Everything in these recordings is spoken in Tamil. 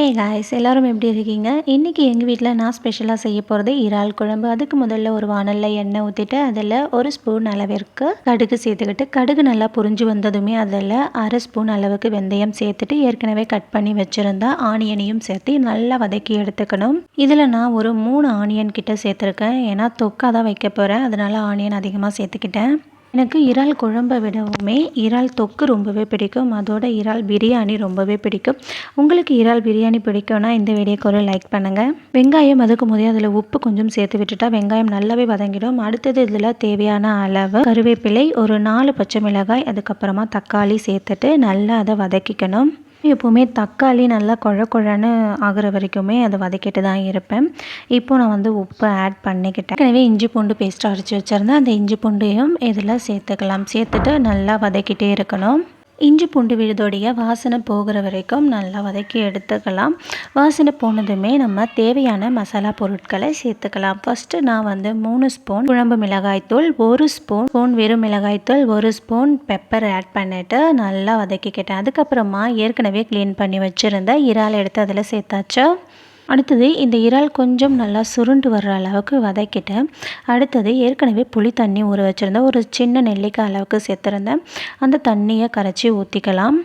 ஹே காய்ஸ் எல்லோரும் எப்படி இருக்கீங்க? இன்றைக்கி எங்கள் வீட்டில் நான் ஸ்பெஷலாக செய்ய போகிறது இறால் குழம்பு. அதுக்கு முதல்ல ஒரு வானலில் எண்ணெய் ஊற்றிட்டு அதில் ஒரு ஸ்பூன் அளவிற்கு கடுகு சேர்த்துக்கிட்டு கடுகு நல்லா புரிஞ்சு வந்ததுமே அதில் அரை ஸ்பூன் அளவுக்கு வெந்தயம் சேர்த்துட்டு ஏற்கனவே கட் பண்ணி வச்சுருந்தா ஆனியனையும் சேர்த்து நல்லா வதக்கி எடுத்துக்கணும். இதில் நான் ஒரு மூணு ஆனியன் கிட்ட சேர்த்துருக்கேன். ஏன்னா தொக்காக தான் வைக்க போகிறேன் அதனால் ஆனியன் அதிகமாக சேர்த்துக்கிட்டேன். எனக்கு இறால் குழம்பை விடவுமே இறால் தொக்கு ரொம்பவே பிடிக்கும். அதோட இறால் பிரியாணி ரொம்பவே பிடிக்கும். உங்களுக்கு இறால் பிரியாணி பிடிக்கும்னா இந்த வீடியோக்கு ஒரு லைக் பண்ணுங்கள் வெங்காயம் அதுக்கும் போதே அதில் உப்பு கொஞ்சம் சேர்த்து விட்டுட்டா வெங்காயம் நல்லாவே வதங்கிடும். அடுத்தது இதில் தேவையான அளவு கருவேப்பிலை ஒரு நாலு பச்சை மிளகாய் அதுக்கப்புறமா தக்காளி சேர்த்துட்டு நல்லா அதை வதக்கிக்கணும். எப்போவுமே தக்காளி நல்லா கொழ கொழன்னு ஆகிற வரைக்குமே அதை வதக்கிட்டு தான் இருப்பேன். இப்போ நான் வந்து உப்பு ஆட் பண்ணிக்கிட்டேன். எனவே இஞ்சி பூண்டு பேஸ்ட் அரைச்சி வச்சுருந்தேன். அந்த இஞ்சி பூண்டையும் இதில் சேர்த்துக்கலாம். சேர்த்துட்டு நல்லா வதக்கிட்டே இருக்கணும். இஞ்சி பூண்டு விழுதோடைய வாசனை போகிற வரைக்கும் நல்லா வதக்கி எடுத்துக்கலாம். வாசனை போனதுமே நம்ம தேவையான மசாலா பொருட்களை சேர்த்துக்கலாம். ஃபஸ்ட்டு நான் வந்து மூணு ஸ்பூன் குழம்பு மிளகாய்த்தூள் ஒரு ஸ்பூன் ஸ்பூன் வெறும் மிளகாய்த்தூள் ஒரு ஸ்பூன் பெப்பர் ஆட் பண்ணிவிட்டு நல்லா வதக்கிக்கிட்டேன். அதுக்கப்புறமா ஏற்கனவே க்ளீன் பண்ணி வச்சுருந்த இறால் எடுத்து அதில் சேர்த்தாச்சு. அடுத்தது இந்த இறால் கொஞ்சம் நல்லா சுருண்டு வர்ற அளவுக்கு வதக்கிட்டேன். அடுத்தது ஏற்கனவே புளி தண்ணி ஊற வச்சுருந்தேன் ஒரு சின்ன நெல்லிக்காய் அளவுக்கு சேர்த்துருந்தேன். அந்த தண்ணியை கரைச்சி ஊற்றிக்கலாம்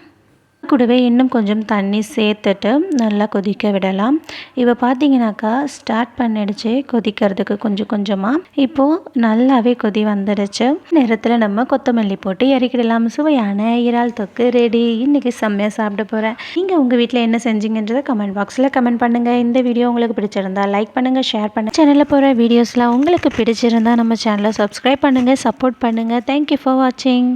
கூடவே இன்னும் கொஞ்சம் தண்ணி சேர்த்துட்டு நல்லா கொதிக்க விடலாம். இப்போ பார்த்தீங்கன்னாக்கா ஸ்டார்ட் பண்ணிடுச்சு கொதிக்கிறதுக்கு கொஞ்சம் கொஞ்சமாக இப்போது நல்லாவே கொதி வந்துடுச்சு. நேரத்தில் நம்ம கொத்தமல்லி போட்டு இறக்கிடலாம். சுவையான இறால் தொக்கு ரெடி இன்றைக்கி செம்மையாக சாப்பிட போகிறேன் நீங்கள் உங்கள் வீட்டில் என்ன செஞ்சீங்கன்றதை கமெண்ட் பாக்ஸில் கமெண்ட் பண்ணுங்கள் இந்த வீடியோ உங்களுக்கு பிடிச்சிருந்தா லைக் பண்ணுங்கள் ஷேர் பண்ணுங்கள் சேனலில் போகிற வீடியோஸ்லாம் உங்களுக்கு பிடிச்சிருந்தா நம்ம சேனலை சப்ஸ்கிரைப் பண்ணுங்கள் சப்போர்ட் பண்ணுங்கள் தேங்க்யூ ஃபார் வாட்சிங்